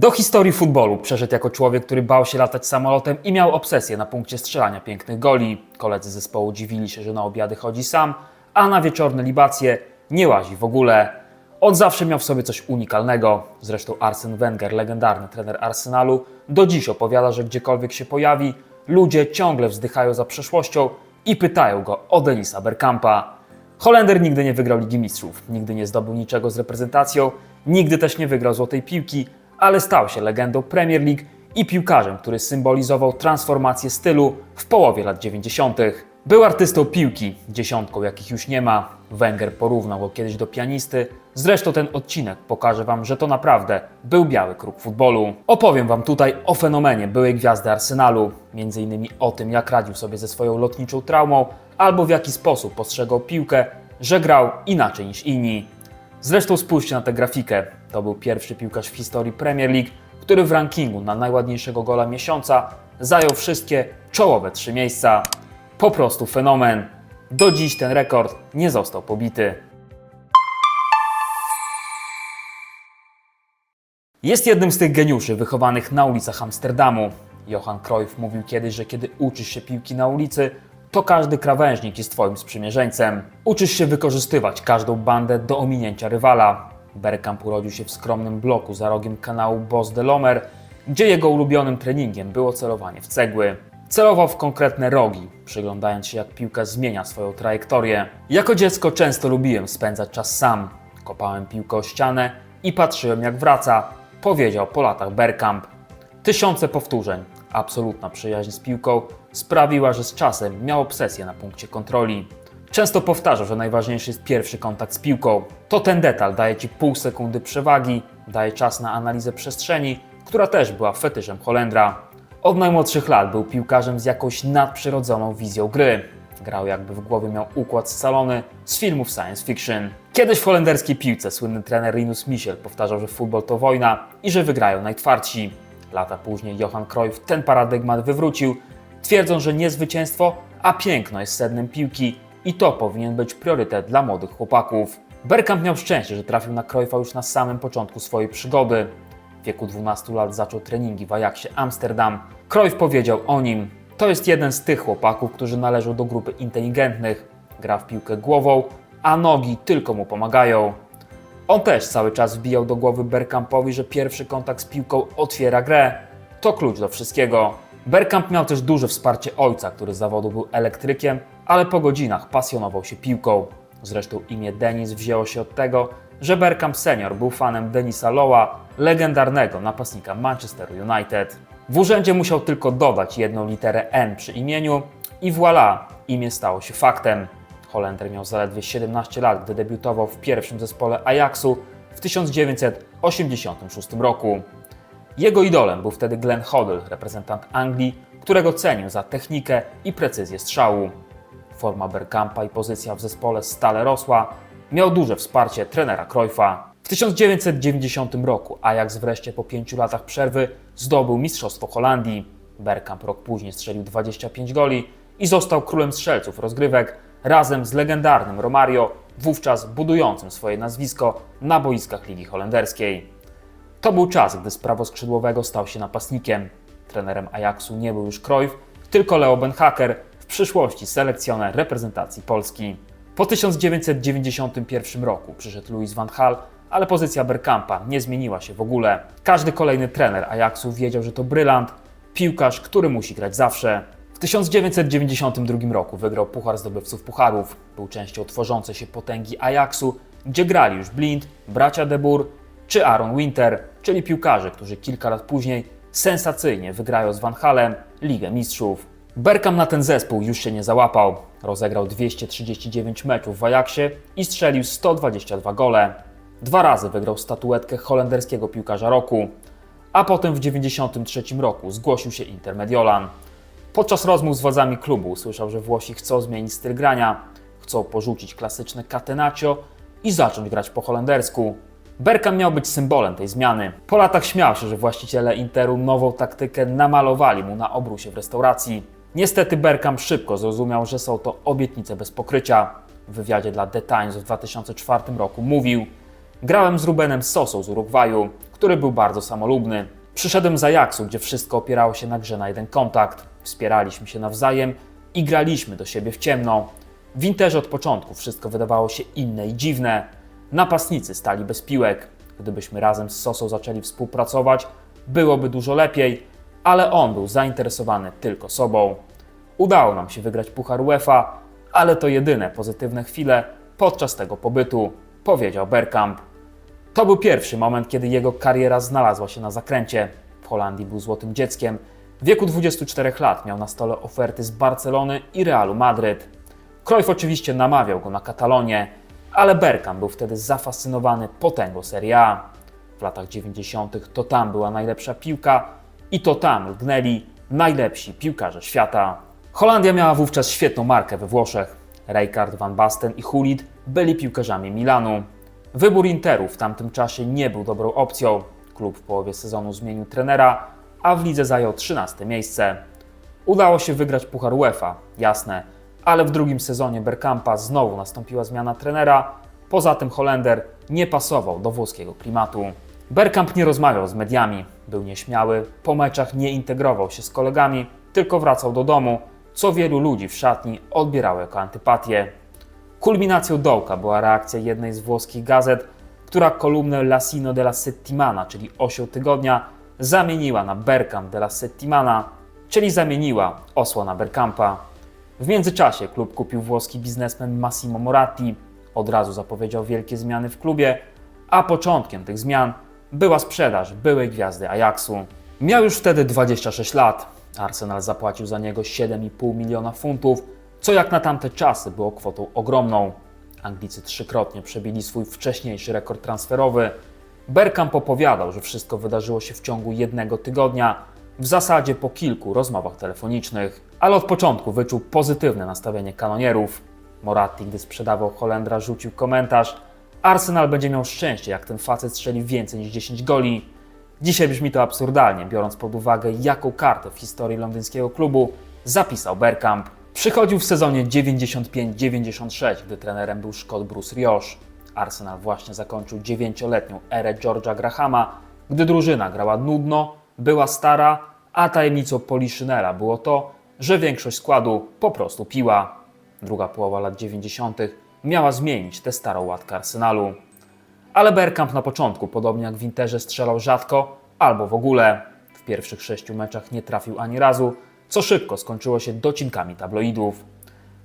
Do historii futbolu przeszedł jako człowiek, który bał się latać samolotem i miał obsesję na punkcie strzelania pięknych goli. Koledzy zespołu dziwili się, że na obiady chodzi sam, a na wieczorne libacje nie łazi w ogóle. On zawsze miał w sobie coś unikalnego. Zresztą Arsene Wenger, legendarny trener Arsenalu, do dziś opowiada, że gdziekolwiek się pojawi, ludzie ciągle wzdychają za przeszłością i pytają go o Denisa Bergkampa. Holender nigdy nie wygrał Ligi Mistrzów, nigdy nie zdobył niczego z reprezentacją, nigdy też nie wygrał złotej piłki, ale stał się legendą Premier League i piłkarzem, który symbolizował transformację stylu w połowie lat 90. Był artystą piłki, dziesiątką jakich już nie ma. Wenger porównał go kiedyś do pianisty. Zresztą ten odcinek pokaże Wam, że to naprawdę był biały kruk futbolu. Opowiem Wam tutaj o fenomenie byłej gwiazdy Arsenalu, innymi o tym, jak radził sobie ze swoją lotniczą traumą, albo w jaki sposób postrzegał piłkę, że grał inaczej niż inni. Zresztą spójrzcie na tę grafikę. To był pierwszy piłkarz w historii Premier League, który w rankingu na najładniejszego gola miesiąca zajął wszystkie czołowe trzy miejsca. Po prostu fenomen. Do dziś ten rekord nie został pobity. Jest jednym z tych geniuszy wychowanych na ulicach Amsterdamu. Johan Cruyff mówił kiedyś, że kiedy uczysz się piłki na ulicy, to każdy krawężnik jest Twoim sprzymierzeńcem. Uczysz się wykorzystywać każdą bandę do ominięcia rywala. Bergkamp urodził się w skromnym bloku za rogiem kanału Bos de Lomer, gdzie jego ulubionym treningiem było celowanie w cegły. Celował w konkretne rogi, przyglądając się jak piłka zmienia swoją trajektorię. Jako dziecko często lubiłem spędzać czas sam. Kopałem piłkę o ścianę i patrzyłem jak wraca, powiedział po latach Bergkamp. Tysiące powtórzeń, absolutna przyjaźń z piłką sprawiła, że z czasem miał obsesję na punkcie kontroli. Często powtarzał, że najważniejszy jest pierwszy kontakt z piłką. To ten detal daje Ci pół sekundy przewagi, daje czas na analizę przestrzeni, która też była fetyszem Holendra. Od najmłodszych lat był piłkarzem z jakąś nadprzyrodzoną wizją gry. Grał jakby w głowie miał układ scalony z filmów science fiction. Kiedyś w holenderskiej piłce słynny trener Rinus Michel powtarzał, że futbol to wojna i że wygrają najtwardsi. Lata później Johan Cruyff ten paradygmat wywrócił, twierdząc, że nie zwycięstwo, a piękno jest sednem piłki i to powinien być priorytet dla młodych chłopaków. Bergkamp miał szczęście, że trafił na Cruyffa już na samym początku swojej przygody. W wieku 12 lat zaczął treningi w Ajaxie Amsterdam. Cruyff powiedział o nim: To jest jeden z tych chłopaków, którzy należą do grupy inteligentnych. Gra w piłkę głową, a nogi tylko mu pomagają. On też cały czas wbijał do głowy Bergkampowi, że pierwszy kontakt z piłką otwiera grę. To klucz do wszystkiego. Bergkamp miał też duże wsparcie ojca, który z zawodu był elektrykiem, ale po godzinach pasjonował się piłką. Zresztą imię Denis wzięło się od tego, że Bergkamp senior był fanem Denisa Lowa, legendarnego napastnika Manchesteru United. W urzędzie musiał tylko dodać jedną literę N przy imieniu i voilà, imię stało się faktem. Holender miał zaledwie 17 lat, gdy debiutował w pierwszym zespole Ajaxu w 1986 roku. Jego idolem był wtedy Glenn Hoddle, reprezentant Anglii, którego cenił za technikę i precyzję strzału. Forma Bergkampa i pozycja w zespole stale rosła, miał duże wsparcie trenera Cruyffa. W 1990 roku Ajax wreszcie po pięciu latach przerwy zdobył Mistrzostwo Holandii. Bergkamp rok później strzelił 25 goli i został królem strzelców rozgrywek razem z legendarnym Romario, wówczas budującym swoje nazwisko na boiskach Ligi Holenderskiej. To był czas, gdy z prawoskrzydłowego stał się napastnikiem. Trenerem Ajaxu nie był już Cruyff, tylko Leo Benhaker, w przyszłości selekcjoner reprezentacji Polski. Po 1991 roku przyszedł Louis van Gaal, ale pozycja Bergkampa nie zmieniła się w ogóle. Każdy kolejny trener Ajaxu wiedział, że to brylant, piłkarz, który musi grać zawsze. W 1992 roku wygrał Puchar Zdobywców Pucharów. Był częścią tworzącej się potęgi Ajaxu, gdzie grali już Blind, bracia De Boer czy Aaron Winter, czyli piłkarze, którzy kilka lat później sensacyjnie wygrają z Van Halem Ligę Mistrzów. Bergkamp na ten zespół już się nie załapał. Rozegrał 239 meczów w Ajaxie i strzelił 122 gole. Dwa razy wygrał statuetkę holenderskiego piłkarza roku, a potem w 1993 roku zgłosił się Inter Mediolan. Podczas rozmów z władzami klubu usłyszał, że Włosi chcą zmienić styl grania, chcą porzucić klasyczne catenaccio i zacząć grać po holendersku. Bergkamp miał być symbolem tej zmiany. Po latach śmiał się, że właściciele Interu nową taktykę namalowali mu na obrusie w restauracji. Niestety Bergkamp szybko zrozumiał, że są to obietnice bez pokrycia. W wywiadzie dla The Times w 2004 roku mówił Grałem z Rubenem Sosą z Urugwaju, który był bardzo samolubny. Przyszedłem z Ajaxu, gdzie wszystko opierało się na grze na jeden kontakt. Wspieraliśmy się nawzajem i graliśmy do siebie w ciemno. W Interze od początku wszystko wydawało się inne i dziwne. Napastnicy stali bez piłek. Gdybyśmy razem z Sosą zaczęli współpracować, byłoby dużo lepiej, ale on był zainteresowany tylko sobą. Udało nam się wygrać Puchar UEFA, ale to jedyne pozytywne chwile podczas tego pobytu, powiedział Bergkamp. To był pierwszy moment, kiedy jego kariera znalazła się na zakręcie. W Holandii był złotym dzieckiem. W wieku 24 lat miał na stole oferty z Barcelony i Realu Madryt. Cruyff oczywiście namawiał go na Katalonię, ale Bergkamp był wtedy zafascynowany potęgą Serie A. W latach 90. to tam była najlepsza piłka i to tam lgnęli najlepsi piłkarze świata. Holandia miała wówczas świetną markę we Włoszech. Rijkaard, Van Basten i Gullit byli piłkarzami Milanu. Wybór Interu w tamtym czasie nie był dobrą opcją. Klub w połowie sezonu zmienił trenera, a w lidze zajął 13 miejsce. Udało się wygrać Puchar UEFA, jasne, ale w drugim sezonie Bergkampa znowu nastąpiła zmiana trenera. Poza tym Holender nie pasował do włoskiego klimatu. Bergkamp nie rozmawiał z mediami, był nieśmiały, po meczach nie integrował się z kolegami, tylko wracał do domu, co wielu ludzi w szatni odbierało jako antypatię. Kulminacją dołka była reakcja jednej z włoskich gazet, która kolumnę L'Asino della Settimana, czyli osioł tygodnia, zamieniła na Bergkamp della Settimana, czyli zamieniła osła na Bergkampa. W międzyczasie klub kupił włoski biznesmen Massimo Moratti, od razu zapowiedział wielkie zmiany w klubie, a początkiem tych zmian była sprzedaż byłej gwiazdy Ajaxu. Miał już wtedy 26 lat. Arsenal zapłacił za niego 7,5 miliona funtów, co jak na tamte czasy było kwotą ogromną. Anglicy trzykrotnie przebili swój wcześniejszy rekord transferowy. Bergkamp opowiadał, że wszystko wydarzyło się w ciągu jednego tygodnia, w zasadzie po kilku rozmowach telefonicznych, ale od początku wyczuł pozytywne nastawienie kanonierów. Moratti, gdy sprzedawał Holendra, rzucił komentarz: Arsenal będzie miał szczęście, jak ten facet strzeli więcej niż 10 goli. Dzisiaj brzmi to absurdalnie, biorąc pod uwagę, jaką kartę w historii londyńskiego klubu zapisał Bergkamp. Przychodził w sezonie 95-96, gdy trenerem był Szkot Bruce Rioch. Arsenal właśnie zakończył dziewięcioletnią erę George'a Grahama, gdy drużyna grała nudno, była stara, a tajemnicą Poliszynela było to, że większość składu po prostu piła. Druga połowa lat 90. miała zmienić tę starą łatkę Arsenalu. Ale Bergkamp na początku, podobnie jak w Interze, strzelał rzadko albo w ogóle. W pierwszych sześciu meczach nie trafił ani razu, co szybko skończyło się docinkami tabloidów.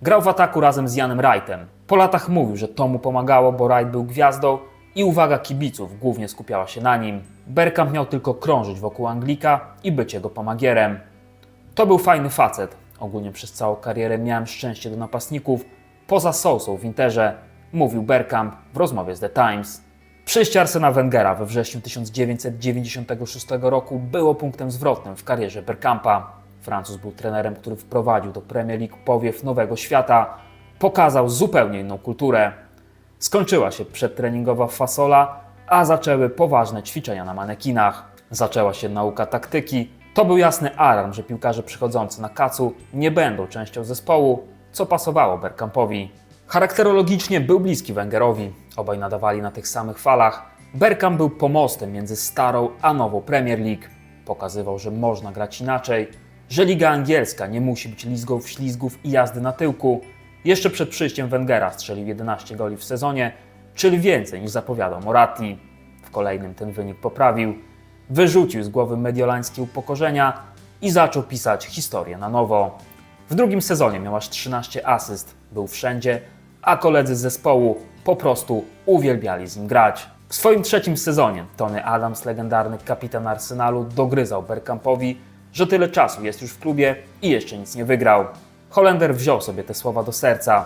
Grał w ataku razem z Janem Wrightem. Po latach mówił, że to mu pomagało, bo Wright był gwiazdą i uwaga kibiców głównie skupiała się na nim. Bergkamp miał tylko krążyć wokół Anglika i być jego pomagierem. To był fajny facet. Ogólnie przez całą karierę miałem szczęście do napastników. Poza Sousą w Interze, mówił Bergkamp w rozmowie z The Times. Przyjście Arsena Wengera we wrześniu 1996 roku było punktem zwrotnym w karierze Bergkampa. Francuz był trenerem, który wprowadził do Premier League powiew nowego świata, pokazał zupełnie inną kulturę. Skończyła się przedtreningowa fasola, a zaczęły poważne ćwiczenia na manekinach. Zaczęła się nauka taktyki. To był jasny alarm, że piłkarze przychodzący na kacu nie będą częścią zespołu, co pasowało Bergkampowi. Charakterologicznie był bliski Wengerowi. Obaj nadawali na tych samych falach. Bergkamp był pomostem między starą a nową Premier League. Pokazywał, że można grać inaczej, że Liga Angielska nie musi być lizgą ślizgów i jazdy na tyłku. Jeszcze przed przyjściem Wengera strzelił 11 goli w sezonie, czyli więcej niż zapowiadał Moratti. W kolejnym ten wynik poprawił. Wyrzucił z głowy mediolańskie upokorzenia i zaczął pisać historię na nowo. W drugim sezonie miał aż 13 asyst, był wszędzie, a koledzy z zespołu po prostu uwielbiali z nim grać. W swoim trzecim sezonie Tony Adams, legendarny kapitan Arsenalu, dogryzał Bergkampowi, że tyle czasu jest już w klubie i jeszcze nic nie wygrał. Holender wziął sobie te słowa do serca.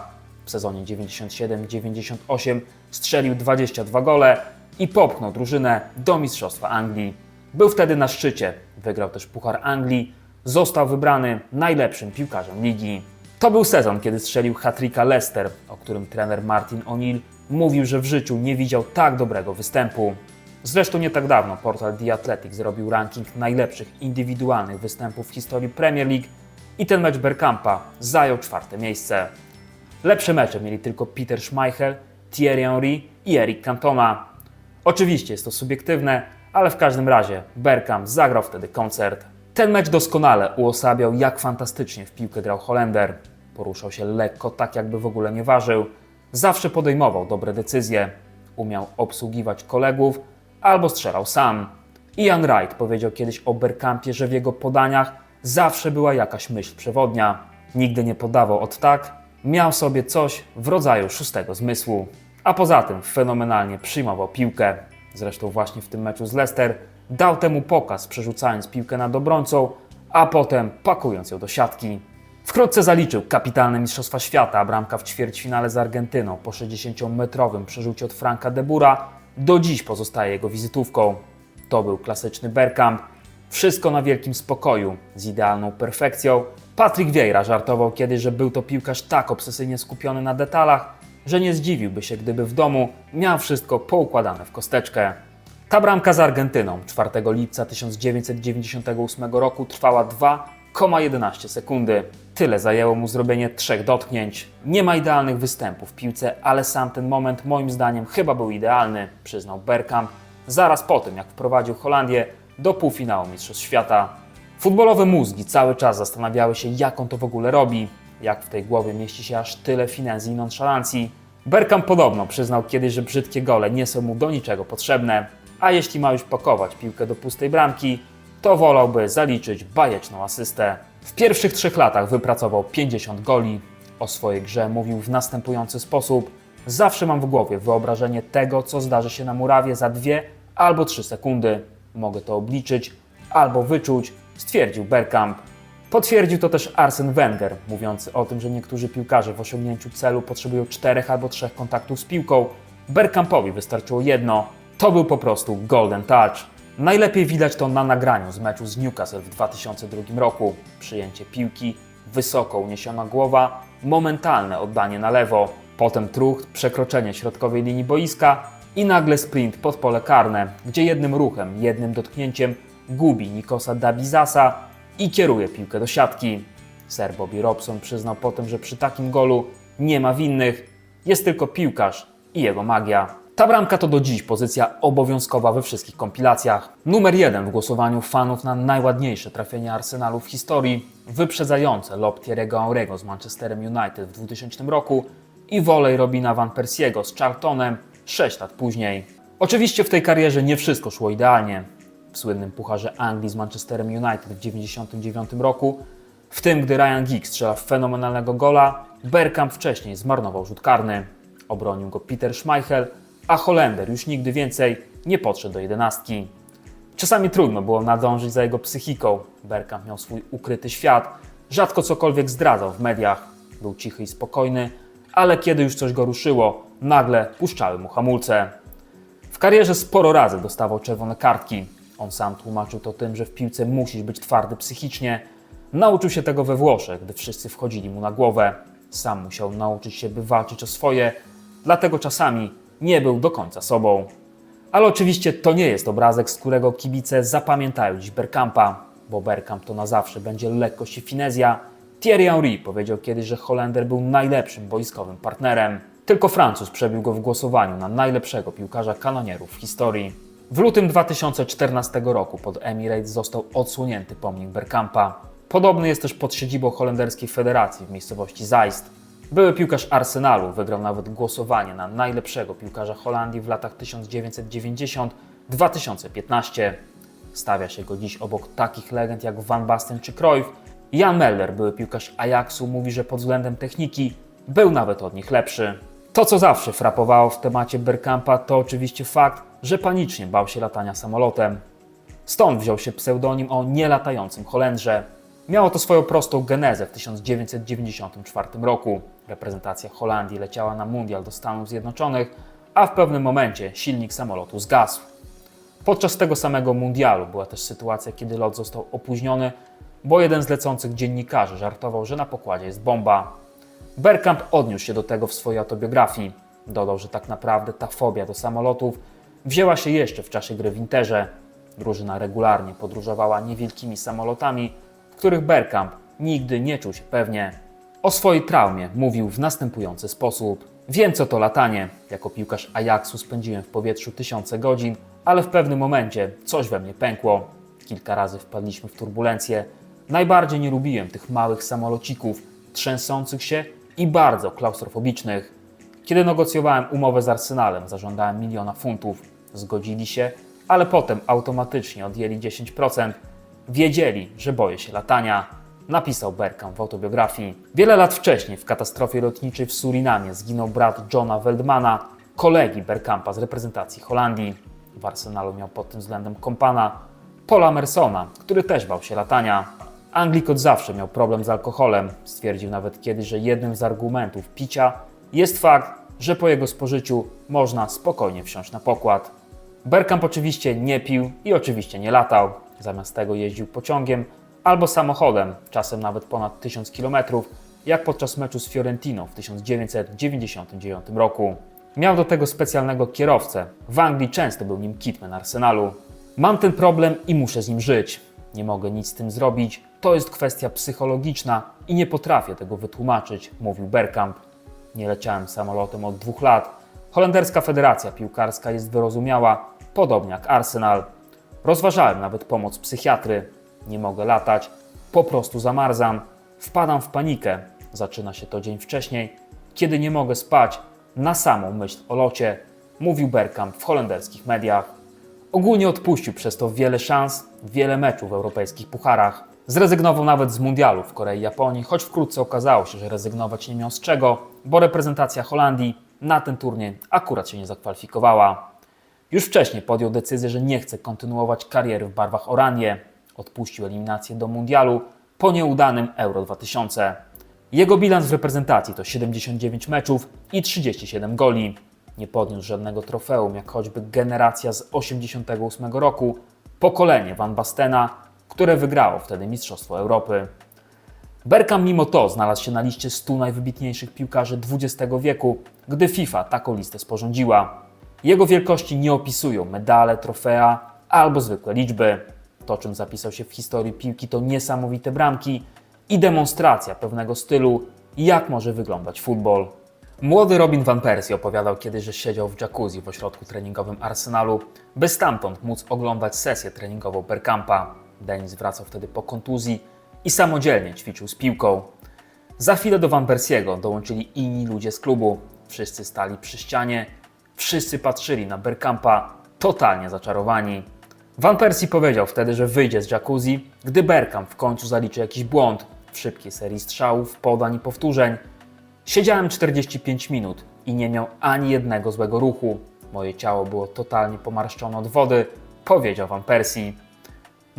W sezonie 97-98 strzelił 22 gole i popchnął drużynę do Mistrzostwa Anglii. Był wtedy na szczycie, wygrał też Puchar Anglii, został wybrany najlepszym piłkarzem ligi. To był sezon, kiedy strzelił hat-tricka Leicester, o którym trener Martin O'Neill mówił, że w życiu nie widział tak dobrego występu. Zresztą nie tak dawno portal The Athletic zrobił ranking najlepszych indywidualnych występów w historii Premier League i ten mecz Bergkampa zajął czwarte miejsce. Lepsze mecze mieli tylko Peter Schmeichel, Thierry Henry i Eric Cantona. Oczywiście jest to subiektywne, ale w każdym razie Bergkamp zagrał wtedy koncert. Ten mecz doskonale uosabiał, jak fantastycznie w piłkę grał Holender. Poruszał się lekko, tak jakby w ogóle nie ważył. Zawsze podejmował dobre decyzje. Umiał obsługiwać kolegów albo strzelał sam. Ian Wright powiedział kiedyś o Bergkampie, że w jego podaniach zawsze była jakaś myśl przewodnia. Nigdy nie podawał od tak, miał sobie coś w rodzaju szóstego zmysłu. A poza tym fenomenalnie przyjmował piłkę. Zresztą właśnie w tym meczu z Leicester dał temu pokaz, przerzucając piłkę nad obrońcą, a potem pakując ją do siatki. Wkrótce zaliczył kapitalne Mistrzostwa Świata, bramka w ćwierćfinale z Argentyną po 60-metrowym przerzucie od Franka de Bura do dziś pozostaje jego wizytówką. To był klasyczny Bergkamp. Wszystko na wielkim spokoju, z idealną perfekcją. Patrick Vieira żartował kiedyś, że był to piłkarz tak obsesyjnie skupiony na detalach, że nie zdziwiłby się, gdyby w domu miał wszystko poukładane w kosteczkę. Ta bramka z Argentyną 4 lipca 1998 roku trwała 2,11 sekundy. Tyle zajęło mu zrobienie trzech dotknięć. Nie ma idealnych występów w piłce, ale sam ten moment moim zdaniem chyba był idealny, przyznał Bergkamp zaraz po tym, jak wprowadził Holandię do półfinału Mistrzostw Świata. Futbolowe mózgi cały czas zastanawiały się, jak on to w ogóle robi, jak w tej głowie mieści się aż tyle finezji i nonszalancji. Bergkamp podobno przyznał kiedyś, że brzydkie gole nie są mu do niczego potrzebne, a jeśli ma już pakować piłkę do pustej bramki, to wolałby zaliczyć bajeczną asystę. W pierwszych trzech latach wypracował 50 goli. O swojej grze mówił w następujący sposób: Zawsze mam w głowie wyobrażenie tego, co zdarzy się na murawie za dwie albo trzy sekundy. Mogę to obliczyć albo wyczuć, stwierdził Bergkamp. Potwierdził to też Arsen Wenger, mówiący o tym, że niektórzy piłkarze w osiągnięciu celu potrzebują czterech albo trzech kontaktów z piłką. Bergkampowi wystarczyło jedno. To był po prostu golden touch. Najlepiej widać to na nagraniu z meczu z Newcastle w 2002 roku. Przyjęcie piłki, wysoko uniesiona głowa, momentalne oddanie na lewo, potem trucht, przekroczenie środkowej linii boiska i nagle sprint pod pole karne, gdzie jednym ruchem, jednym dotknięciem gubi Nikosa Dabizasa i kieruje piłkę do siatki. Sir Bobby Robson przyznał potem, że przy takim golu nie ma winnych, jest tylko piłkarz i jego magia. Ta bramka to do dziś pozycja obowiązkowa we wszystkich kompilacjach. Numer jeden w głosowaniu fanów na najładniejsze trafienie Arsenalu w historii, wyprzedzające lob Thierry'ego Henry'ego z Manchesterem United w 2000 roku i wolej Robina Van Persiego z Charltonem 6 lat później. Oczywiście w tej karierze nie wszystko szło idealnie. Słynnym Pucharze Anglii z Manchesterem United w 1999 roku, w tym gdy Ryan Giggs strzela fenomenalnego gola, Bergkamp wcześniej zmarnował rzut karny. Obronił go Peter Schmeichel, a Holender już nigdy więcej nie podszedł do jedenastki. Czasami trudno było nadążyć za jego psychiką. Bergkamp miał swój ukryty świat, rzadko cokolwiek zdradzał w mediach. Był cichy i spokojny, ale kiedy już coś go ruszyło, nagle puszczały mu hamulce. W karierze sporo razy dostawał czerwone kartki. On sam tłumaczył to tym, że w piłce musisz być twardy psychicznie. Nauczył się tego we Włoszech, gdy wszyscy wchodzili mu na głowę. Sam musiał nauczyć się, by walczyć o swoje, dlatego czasami nie był do końca sobą. Ale oczywiście to nie jest obrazek, z którego kibice zapamiętają dziś Bergkampa, bo Bergkamp to na zawsze będzie lekkość i finezja. Thierry Henry powiedział kiedyś, że Holender był najlepszym boiskowym partnerem. Tylko Francuz przebił go w głosowaniu na najlepszego piłkarza kanonierów w historii. W lutym 2014 roku pod Emirates został odsłonięty pomnik Bergkampa. Podobny jest też pod siedzibą holenderskiej federacji w miejscowości Zeist. Były piłkarz Arsenalu wygrał nawet głosowanie na najlepszego piłkarza Holandii w latach 1990-2015. Stawia się go dziś obok takich legend jak Van Basten czy Cruyff. Jan Meller, były piłkarz Ajaxu, mówi, że pod względem techniki był nawet od nich lepszy. To, co zawsze frapowało w temacie Bergkampa, to oczywiście fakt, że panicznie bał się latania samolotem. Stąd wziął się pseudonim o nielatającym Holendrze. Miało to swoją prostą genezę w 1994 roku. Reprezentacja Holandii leciała na mundial do Stanów Zjednoczonych, a w pewnym momencie silnik samolotu zgasł. Podczas tego samego mundialu była też sytuacja, kiedy lot został opóźniony, bo jeden z lecących dziennikarzy żartował, że na pokładzie jest bomba. Bergkamp odniósł się do tego w swojej autobiografii. Dodał, że tak naprawdę ta fobia do samolotów wzięła się jeszcze w czasie gry w Interze. Drużyna regularnie podróżowała niewielkimi samolotami, w których Bergkamp nigdy nie czuł się pewnie. O swojej traumie mówił w następujący sposób. Wiem co to latanie. Jako piłkarz Ajaxu spędziłem w powietrzu tysiące godzin, ale w pewnym momencie coś we mnie pękło. Kilka razy wpadliśmy w turbulencję. Najbardziej nie lubiłem tych małych samolocików, trzęsących się i bardzo klaustrofobicznych. Kiedy negocjowałem umowę z Arsenalem, zażądałem miliona funtów. Zgodzili się, ale potem automatycznie odjęli 10%. Wiedzieli, że boję się latania, napisał Bergkamp w autobiografii. Wiele lat wcześniej w katastrofie lotniczej w Surinamie zginął brat Johna Veldmana, kolegi Bergkampa z reprezentacji Holandii. W Arsenalu miał pod tym względem kompana Paula Mersona, który też bał się latania. Anglik od zawsze miał problem z alkoholem. Stwierdził nawet kiedyś, że jednym z argumentów picia jest fakt, że po jego spożyciu można spokojnie wsiąść na pokład. Bergkamp oczywiście nie pił i oczywiście nie latał. Zamiast tego jeździł pociągiem albo samochodem, czasem nawet ponad 1000 km, jak podczas meczu z Fiorentiną w 1999 roku. Miał do tego specjalnego kierowcę. W Anglii często był nim kitman Arsenalu. Mam ten problem i muszę z nim żyć. Nie mogę nic z tym zrobić. To jest kwestia psychologiczna i nie potrafię tego wytłumaczyć, mówił Bergkamp. Nie leciałem samolotem od dwóch lat. Holenderska Federacja Piłkarska jest wyrozumiała, podobnie jak Arsenal. Rozważałem nawet pomoc psychiatry. Nie mogę latać, po prostu zamarzam, wpadam w panikę. Zaczyna się to dzień wcześniej, kiedy nie mogę spać na samą myśl o locie, mówił Bergkamp w holenderskich mediach. Ogólnie odpuścił przez to wiele szans, wiele meczów w europejskich pucharach. Zrezygnował nawet z mundialu w Korei i Japonii, choć wkrótce okazało się, że rezygnować nie miał z czego, bo reprezentacja Holandii na ten turniej akurat się nie zakwalifikowała. Już wcześniej podjął decyzję, że nie chce kontynuować kariery w barwach Oranie. Odpuścił eliminację do mundialu po nieudanym Euro 2000. Jego bilans w reprezentacji to 79 meczów i 37 goli. Nie podniósł żadnego trofeum, jak choćby generacja z 88 roku, pokolenie Van Bastena, które wygrało wtedy Mistrzostwo Europy. Bergkamp mimo to znalazł się na liście 100 najwybitniejszych piłkarzy XX wieku, gdy FIFA taką listę sporządziła. Jego wielkości nie opisują medale, trofea albo zwykłe liczby. To, czym zapisał się w historii piłki, to niesamowite bramki i demonstracja pewnego stylu, jak może wyglądać futbol. Młody Robin Van Persie opowiadał kiedyś, że siedział w jacuzzi w ośrodku treningowym Arsenalu, by stamtąd móc oglądać sesję treningową Bergkampa. Denis wracał wtedy po kontuzji i samodzielnie ćwiczył z piłką. Za chwilę do Van Persiego dołączyli inni ludzie z klubu. Wszyscy stali przy ścianie, wszyscy patrzyli na Bergkampa, totalnie zaczarowani. Van Persie powiedział wtedy, że wyjdzie z jacuzzi, gdy Bergkamp w końcu zaliczy jakiś błąd w szybkiej serii strzałów, podań i powtórzeń. Siedziałem 45 minut i nie miał ani jednego złego ruchu. Moje ciało było totalnie pomarszczone od wody, powiedział Van Persie.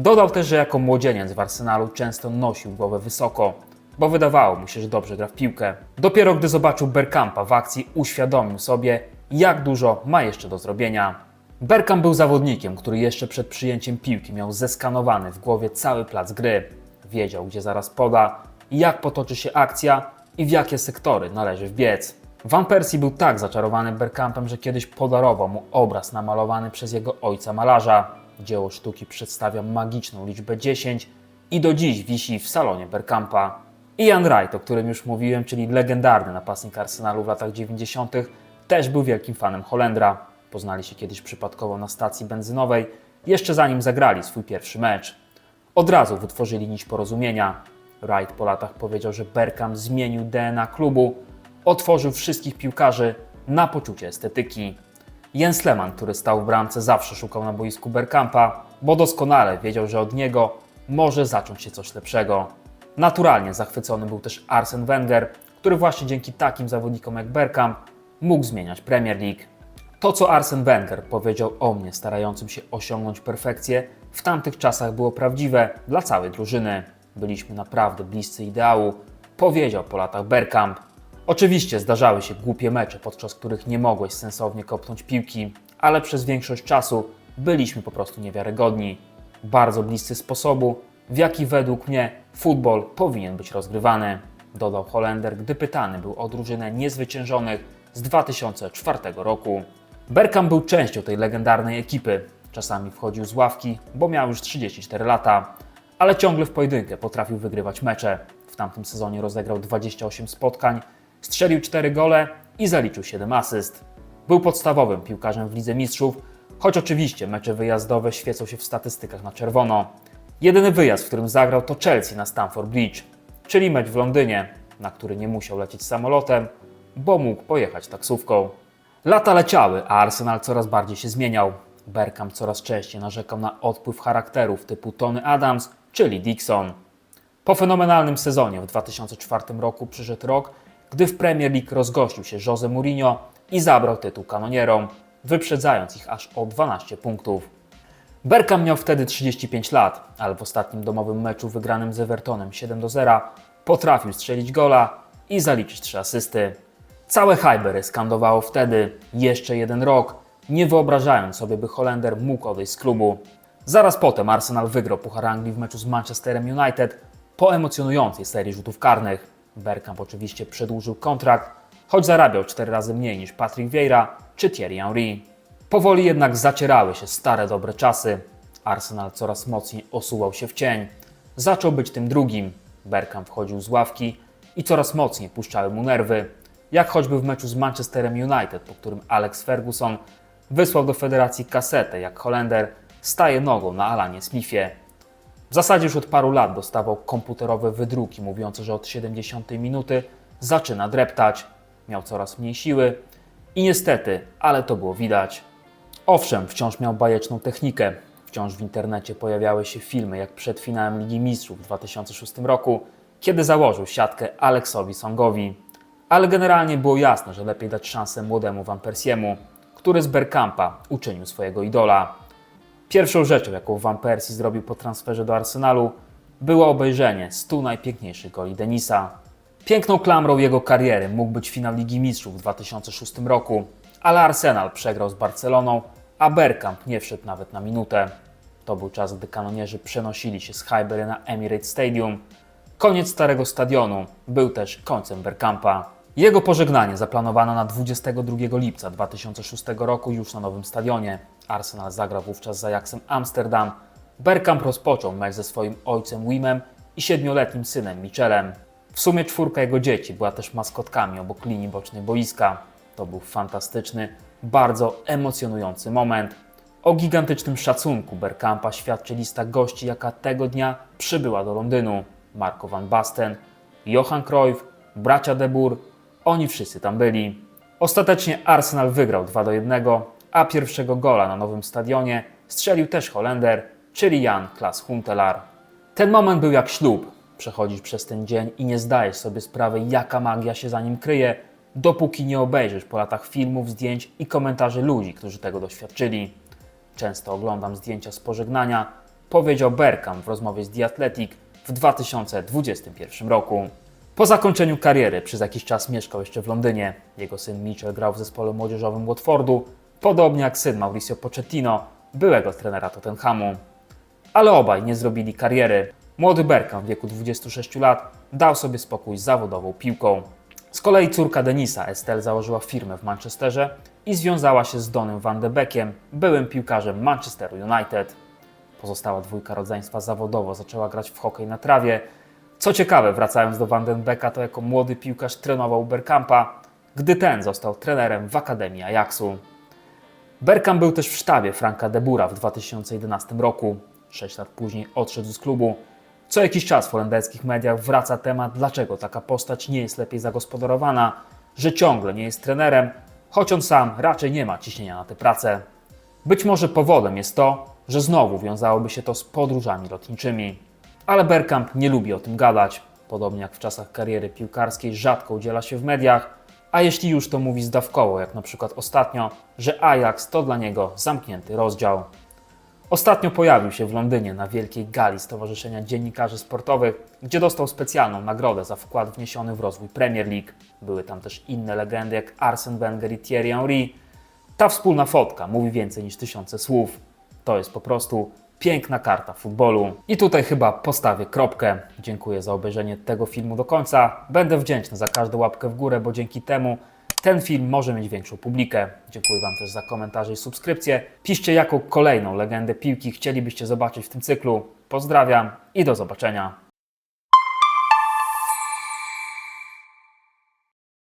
Dodał też, że jako młodzieniec w Arsenalu często nosił głowę wysoko, bo wydawało mu się, że dobrze gra w piłkę. Dopiero gdy zobaczył Bergkampa w akcji, uświadomił sobie, jak dużo ma jeszcze do zrobienia. Bergkamp był zawodnikiem, który jeszcze przed przyjęciem piłki miał zeskanowany w głowie cały plac gry. Wiedział, gdzie zaraz poda, jak potoczy się akcja i w jakie sektory należy wbiec. Van Persie był tak zaczarowany Bergkampem, że kiedyś podarował mu obraz namalowany przez jego ojca malarza. Dzieło sztuki przedstawia magiczną liczbę 10 i do dziś wisi w salonie Bergkampa. Ian Wright, o którym już mówiłem, czyli legendarny napastnik Arsenalu w latach 90., też był wielkim fanem Holendra. Poznali się kiedyś przypadkowo na stacji benzynowej, jeszcze zanim zagrali swój pierwszy mecz. Od razu wytworzyli nić porozumienia. Wright po latach powiedział, że Bergkamp zmienił DNA klubu, otworzył wszystkich piłkarzy na poczucie estetyki. Jens Lehmann, który stał w bramce, zawsze szukał na boisku Bergkampa, bo doskonale wiedział, że od niego może zacząć się coś lepszego. Naturalnie zachwycony był też Arsene Wenger, który właśnie dzięki takim zawodnikom jak Bergkamp mógł zmieniać Premier League. To, co Arsene Wenger powiedział o mnie, starającym się osiągnąć perfekcję, w tamtych czasach było prawdziwe dla całej drużyny. Byliśmy naprawdę bliscy ideału, powiedział po latach Bergkamp. Oczywiście zdarzały się głupie mecze, podczas których nie mogłeś sensownie kopnąć piłki, ale przez większość czasu byliśmy po prostu niewiarygodni. Bardzo bliscy sposobu, w jaki według mnie futbol powinien być rozgrywany, dodał Holender, gdy pytany był o drużynę niezwyciężonych z 2004 roku. Bergkamp był częścią tej legendarnej ekipy. Czasami wchodził z ławki, bo miał już 34 lata, ale ciągle w pojedynkę potrafił wygrywać mecze. W tamtym sezonie rozegrał 28 spotkań, strzelił 4 gole i zaliczył 7 asyst. Był podstawowym piłkarzem w Lidze Mistrzów, choć oczywiście mecze wyjazdowe świecą się w statystykach na czerwono. Jedyny wyjazd, w którym zagrał to Chelsea na Stamford Bridge, czyli mecz w Londynie, na który nie musiał lecieć samolotem, bo mógł pojechać taksówką. Lata leciały, a Arsenal coraz bardziej się zmieniał. Bergkamp coraz częściej narzekał na odpływ charakterów typu Tony Adams, czyli Dixon. Po fenomenalnym sezonie w 2004 roku przyszedł rok, gdy w Premier League rozgościł się Jose Mourinho i zabrał tytuł kanonierom, wyprzedzając ich aż o 12 punktów. Bergkamp miał wtedy 35 lat, ale w ostatnim domowym meczu wygranym z Evertonem 7 do 0 potrafił strzelić gola i zaliczyć trzy asysty. Całe Highbury skandowało wtedy jeszcze jeden rok, nie wyobrażając sobie, by Holender mógł odejść z klubu. Zaraz potem Arsenal wygrał Puchar Anglii w meczu z Manchesterem United po emocjonującej serii rzutów karnych. Bergkamp oczywiście przedłużył kontrakt, choć zarabiał cztery razy mniej niż Patrick Vieira czy Thierry Henry. Powoli jednak zacierały się stare dobre czasy. Arsenal coraz mocniej osuwał się w cień. Zaczął być tym drugim. Bergkamp wchodził z ławki i coraz mocniej puszczały mu nerwy. Jak choćby w meczu z Manchesterem United, po którym Alex Ferguson wysłał do federacji kasetę, jak Holender staje nogą na Alanie Smithie. W zasadzie już od paru lat dostawał komputerowe wydruki mówiące, że od 70 minuty zaczyna dreptać. Miał coraz mniej siły i niestety, ale to było widać. Owszem, wciąż miał bajeczną technikę. Wciąż w internecie pojawiały się filmy, jak przed finałem Ligi Mistrzów w 2006 roku, kiedy założył siatkę Aleksowi Songowi. Ale generalnie było jasne, że lepiej dać szansę młodemu Van Persiemu, który z Bergkampa uczynił swojego idola. Pierwszą rzeczą, jaką Van Persie zrobił po transferze do Arsenalu, było obejrzenie 100 najpiękniejszych goli Denisa. Piękną klamrą jego kariery mógł być finał Ligi Mistrzów w 2006 roku, ale Arsenal przegrał z Barceloną, a Bergkamp nie wszedł nawet na minutę. To był czas, gdy kanonierzy przenosili się z Highbury na Emirates Stadium. Koniec starego stadionu był też końcem Bergkampa. Jego pożegnanie zaplanowano na 22 lipca 2006 roku już na nowym stadionie. Arsenal zagrał wówczas z Ajaxem Amsterdam. Bergkamp rozpoczął mecz ze swoim ojcem Wimem i siedmioletnim synem Michelem. W sumie czwórka jego dzieci była też maskotkami obok linii bocznej boiska. To był fantastyczny, bardzo emocjonujący moment. O gigantycznym szacunku Bergkampa świadczy lista gości, jaka tego dnia przybyła do Londynu. Marco van Basten, Johan Cruyff, bracia De Boer, oni wszyscy tam byli. Ostatecznie Arsenal wygrał 2 do 1, a pierwszego gola na nowym stadionie strzelił też Holender, czyli Jan Klas Huntelaar. Ten moment był jak ślub. Przechodzisz przez ten dzień i nie zdajesz sobie sprawy, jaka magia się za nim kryje, dopóki nie obejrzysz po latach filmów, zdjęć i komentarzy ludzi, którzy tego doświadczyli. Często oglądam zdjęcia z pożegnania, powiedział Bergkamp w rozmowie z The Athletic w 2021 roku. Po zakończeniu kariery przez jakiś czas mieszkał jeszcze w Londynie. Jego syn Mitchell grał w zespole młodzieżowym Watfordu, podobnie jak syn Mauricio Pochettino, byłego trenera Tottenhamu. Ale obaj nie zrobili kariery. Młody Bergkamp w wieku 26 lat dał sobie spokój z zawodową piłką. Z kolei córka Denisa, Estelle, założyła firmę w Manchesterze i związała się z Donem Van de Beekiem, byłym piłkarzem Manchesteru United. Pozostała dwójka rodzeństwa zawodowo zaczęła grać w hokej na trawie. Co ciekawe, wracając do Van den Becka, to jako młody piłkarz trenował Bergkampa, gdy ten został trenerem w Akademii Ajaxu. Bergkamp był też w sztabie Franka de Boera w 2011 roku. Sześć lat później odszedł z klubu. Co jakiś czas w holenderskich mediach wraca temat, dlaczego taka postać nie jest lepiej zagospodarowana, że ciągle nie jest trenerem, choć on sam raczej nie ma ciśnienia na tę pracę. Być może powodem jest to, że znowu wiązałoby się to z podróżami lotniczymi. Ale Bergkamp nie lubi o tym gadać. Podobnie jak w czasach kariery piłkarskiej rzadko udziela się w mediach, a jeśli już to mówi zdawkowo, jak na przykład ostatnio, że Ajax to dla niego zamknięty rozdział. Ostatnio pojawił się w Londynie na wielkiej gali Stowarzyszenia Dziennikarzy Sportowych, gdzie dostał specjalną nagrodę za wkład wniesiony w rozwój Premier League. Były tam też inne legendy jak Arsene Wenger i Thierry Henry. Ta wspólna fotka mówi więcej niż tysiące słów. To jest po prostu piękna karta futbolu. I tutaj chyba postawię kropkę. Dziękuję za obejrzenie tego filmu do końca. Będę wdzięczny za każdą łapkę w górę, bo dzięki temu ten film może mieć większą publikę. Dziękuję Wam też za komentarze i subskrypcje. Piszcie, jaką kolejną legendę piłki chcielibyście zobaczyć w tym cyklu. Pozdrawiam i do zobaczenia.